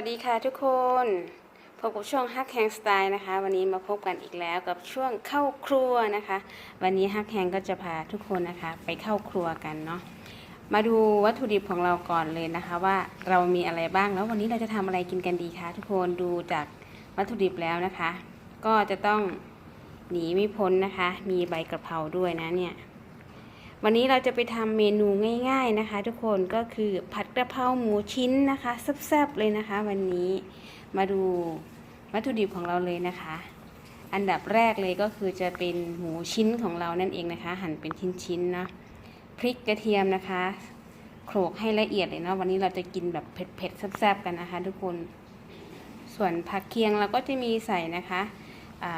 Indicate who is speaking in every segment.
Speaker 1: วัสดีค่ะทุกคนพบกับช่วงฮักแฮงสไตล์นะคะ วันนี้มาพบกันอีกแล้วกับช่วงเข้าครัวนะคะ วันนี้ฮักแฮงก็จะพาทุกคนนะคะ ไปเข้าครัวกันเนาะมาดูวัตถุดิบของเราก่อนเลยนะคะ ว่าเรามีอะไรบ้างแล้ววันนี้เราจะทำอะไรกินกันดีคะทุกคนดูจากวัตถุดิบแล้วนะคะ ก็จะต้องหนีไม่พ้นนะคะ มีใบกระเพราด้วยนะเนี่ย วันนี้เราจะไปทำเมนูง่าย ๆนะคะ ทุกคนก็คือผัดกระเพราหมูชิ้นนะคะแซ่บๆเลยนะคะ วันนี้มาดูวัตถุดิบของเราเลยนะคะ อันดับแรกเลยก็คือจะเป็นหมูชิ้นของเรานั่นเองนะคะ หั่นเป็นชิ้นๆเนาะพริกกระเทียมนะคะโขลกให้ละเอียดเลยเนาะวันนี้เราจะกินแบบเผ็ดๆแซ่บๆกันนะคะ ทุกคนส่วนผักเคียงเราก็จะมีใส่นะคะ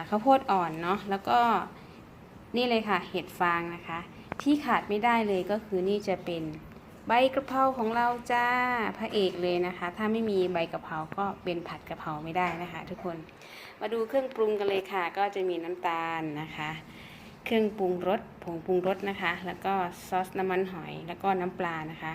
Speaker 1: ข้าวโพดอ่อนเนาะแล้วก็ นี่เลยค่ะเห็ดฟางนะคะ ที่ขาดไม่ได้เลยก็คือนี่จะเป็นใบกระเพราของเราจ้าพระเอกเลยนะคะ ถ้าไม่มีใบกระเพราก็เป็นผัดกระเพราไม่ได้นะคะ ทุกคนมาดูเครื่องปรุงกันเลยค่ะ ก็จะมีน้ำตาลนะคะ เครื่องปรุงรสผงปรุงรสนะคะ แล้วก็ซอสน้ำมันหอย แล้วก็น้ำปลานะคะ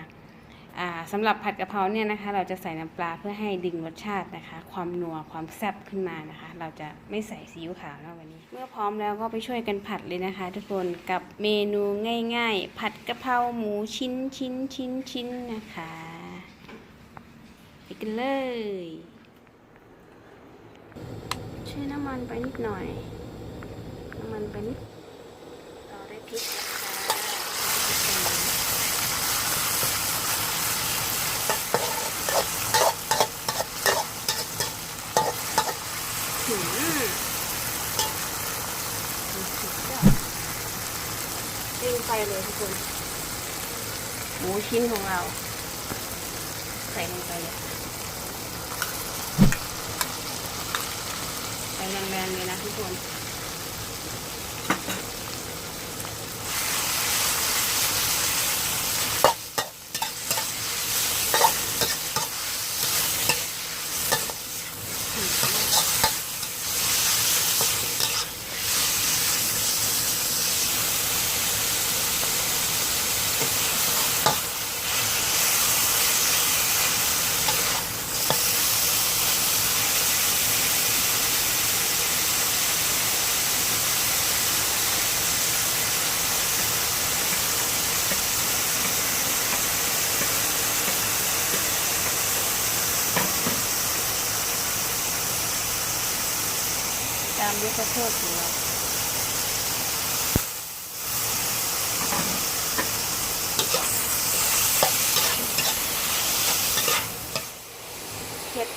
Speaker 1: สำหรับผัดกะเพราเนี่ยนะคะ เราจะใส่น้ำปลาเพื่อให้ดึงรสชาตินะคะ ความนัวความแซ่บขึ้นมานะคะ เราจะไม่ใส่ซีอิ๊วขาวนะวันนี้ เมื่อพร้อมแล้วก็ไปช่วยกันผัดเลยนะคะ ทุกคนกับเมนูง่าย ๆ ผัดกะเพราหมูชิ้นชิ้นชิ้นชิ้นนะคะไปกันเลยช่วยน้ำมันไปนิดหน่อย น้ำมันไปนิดต่อด้พริกนะคะหืมสุดยอดดึงไฟเลยทุก คนหมูชิ้นของเรา ใส่ลงไปเลยใส่แรงๆเลยนะทุกคน ตามด้วยข้าวโพดของเราเผ็ด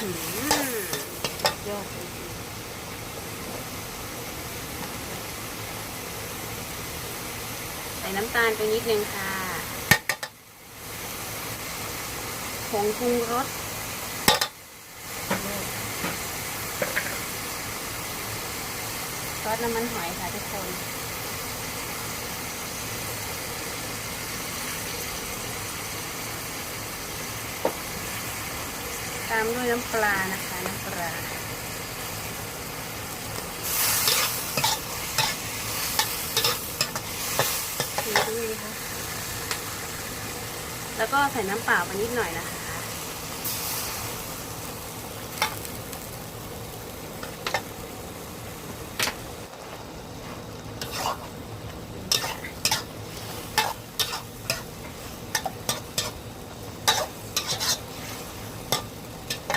Speaker 1: อืมสุดยอดจริงๆใส่น้ำตาลไปนิดนึงค่ะ ผงปรุงรส ซอสน้ำมันหอยค่ะทุกคนตามด้วยน้ำปลานะคะ น้ำปลา ดูด้วยนะคะ แล้วก็ใส่น้ำเปล่าไปนิดหน่อยนะคะ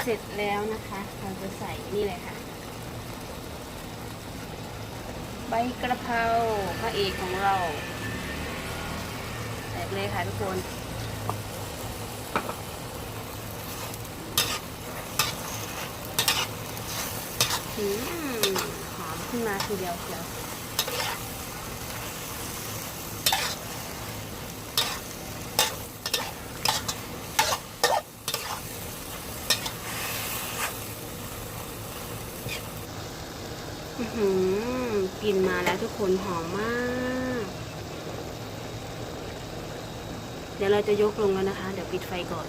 Speaker 1: เสร็จแล้วนะคะ เราจะใส่นี่เลยค่ะ ใบกระเพราพระเอกของเราใส่เลยค่ะทุกคน อืมหอมขึ้นมาทีเดียวเชียวอื้อหือกลิ่นมาแล้วทุกคนหอมมาก เดี๋ยวเราจะยกลงแล้วนะคะ เดี๋ยวปิดไฟก่อน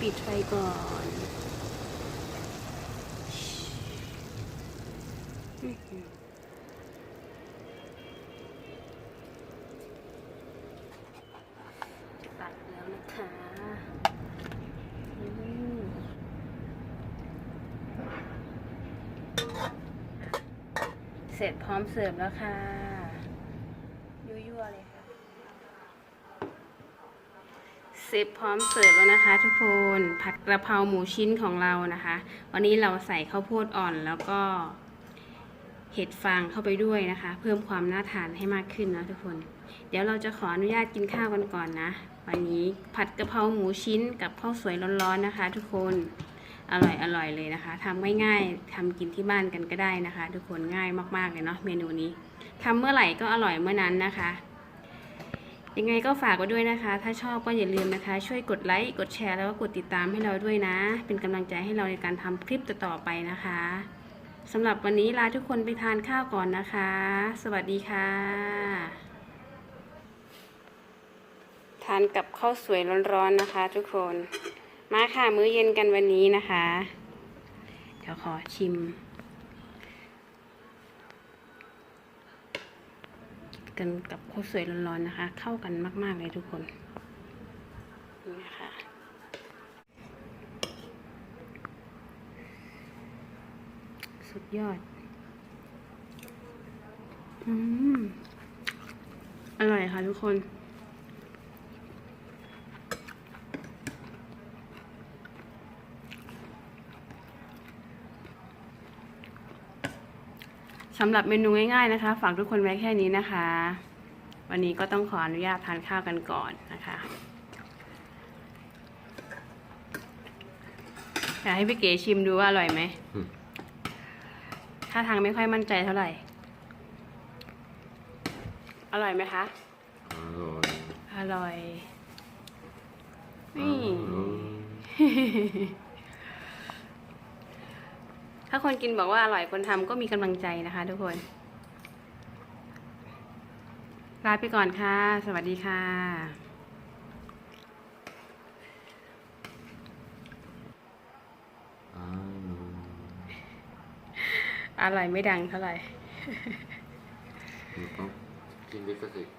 Speaker 1: ปิดไฟก่อนจะตัดแล้วนะคะเสร็จพร้อมเสิร์ฟแล้วค่ะ ยั่วๆเลยค่ะ เสร็จพร้อมเสิร์ฟแล้วนะคะ ทุกคนผัดกระเพราหมูชิ้นของเรานะคะ วันนี้เราใส่ข้าวโพดอ่อนแล้วก็เห็ดฟางเข้าไปด้วยนะคะ เพิ่มความน่าทานให้มากขึ้นนะทุกคน เดี๋ยวเราจะขออนุญาตกินข้าวกันก่อนนะ วันนี้ผัดกะเพราหมูชิ้นกับข้าวสวยร้อนๆนะคะ ทุกคนอร่อยอร่อยเลยนะคะทำง่ายๆทำกินที่บ้านกันก็ได้นะคะ ทุกคนง่ายมากๆเลยเนาะเมนูนี้ทำเมื่อไหร่ก็อร่อยเมื่อนั้นนะคะ ยังไงก็ฝากไว้ด้วยนะคะ ถ้าชอบก็อย่าลืมนะคะ ช่วยกดไลค์ กดแชร์แล้วก็กดติดตามให้เราด้วยนะ เป็นกำลังใจให้เราในการทำคลิปต่อๆไปนะคะสำหรับวันนี้ลาทุกคนไปทานข้าวก่อนนะคะ สวัสดีค่ะ ทานกับข้าวสวยร้อนๆนะคะ ทุกคน มาค่ะมื้อเย็นกันวันนี้นะคะ เดี๋ยวขอชิม กันกับข้าวสวยร้อนๆนะคะ เข้ากันมาก ๆ เลยทุกคนนี่นะคะสุดยอด อืม อร่อยค่ะทุกคน สำหรับเมนูง่ายๆนะคะ ฝากทุกคนไว้แค่นี้นะคะ วันนี้ก็ต้องขออนุญาตทานข้าวกันก่อนนะคะอยากให้พี่เก๋ชิมดูว่าอร่อยไหม
Speaker 2: อืม
Speaker 1: ถ้าทางไม่ค่อยมั่นใจเท่าไหร่ อร่อยไหมคะ
Speaker 2: อร่อย
Speaker 1: อร่อย นี่
Speaker 2: อืม
Speaker 1: ถ้าคนกินบอกว่าอร่อยคนทำก็มีกำลังใจนะคะ ทุกคนลาไปก่อนค่ะ สวัสดีค่ะ
Speaker 2: อ่า
Speaker 1: อร่อยไม่ดังเท่าไหร่
Speaker 2: หนูต้องกินลิขสิทธิ์